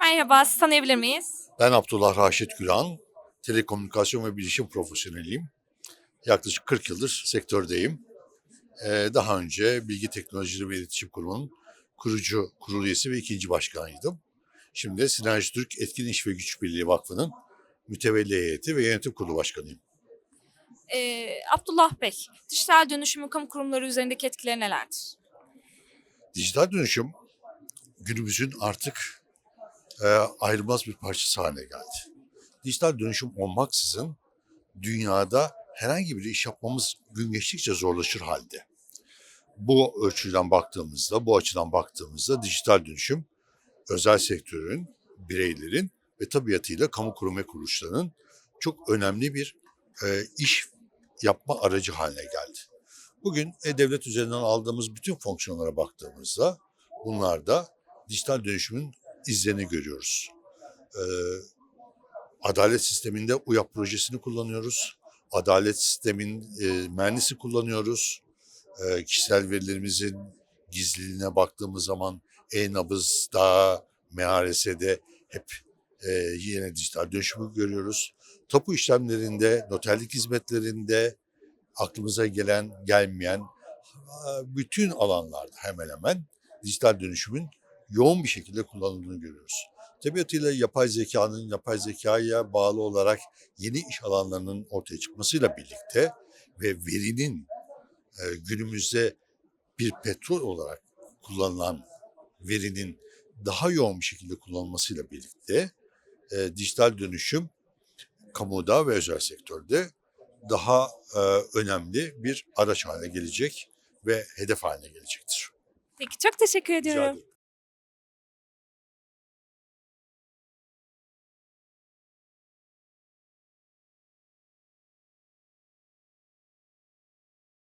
Merhaba, sizi tanıyabilir miyiz? Ben Abdullah Raşit Güran, telekomünikasyon ve bilişim profesyoneliyim. Yaklaşık 40 yıldır sektördeyim. Ee, daha önce Bilgi Teknolojileri ve İletişim Kurumu'nun kurucu kurul üyesi ve ikinci başkanıydım. Şimdi Sinerji Türk Etkin İş ve Güç Birliği Vakfı'nın mütevelli heyeti ve yönetim kurulu başkanıyım. Ee, Abdullah Bey, dijital dönüşümün kamu kurumları üzerindeki etkileri nelerdir? Dijital dönüşüm günümüzün artık e, ayrılmaz bir parçası haline geldi. Dijital dönüşüm olmaksızın dünyada herhangi bir iş yapmamız gün geçtikçe zorlaşır halde. Bu ölçüden baktığımızda, bu açıdan baktığımızda dijital dönüşüm özel sektörün, bireylerin ve tabiatıyla kamu kurum ve kuruluşlarının çok önemli bir e, iş yapma aracı haline geldi. Bugün e-devlet üzerinden aldığımız bütün fonksiyonlara baktığımızda bunlarda dijital dönüşümün izlerini görüyoruz. Ee, adalet sisteminde UYAP projesini kullanıyoruz. Adalet sistemin e, mühendisi kullanıyoruz. Ee, kişisel verilerimizin gizliliğine baktığımız zaman e-nabızda, MHRS'de hep e, yine dijital dönüşümü görüyoruz. Tapu işlemlerinde, noterlik hizmetlerinde, aklımıza gelen, gelmeyen bütün alanlarda hemen hemen dijital dönüşümün yoğun bir şekilde kullanıldığını görüyoruz. Tabiatıyla yapay zekanın yapay zekaya bağlı olarak yeni iş alanlarının ortaya çıkmasıyla birlikte ve verinin e, günümüzde bir petrol olarak kullanılan verinin daha yoğun bir şekilde kullanılmasıyla birlikte e, dijital dönüşüm kamuda ve özel sektörde daha e, önemli bir araç haline gelecek ve hedef haline gelecektir. Peki, çok teşekkür ediyorum.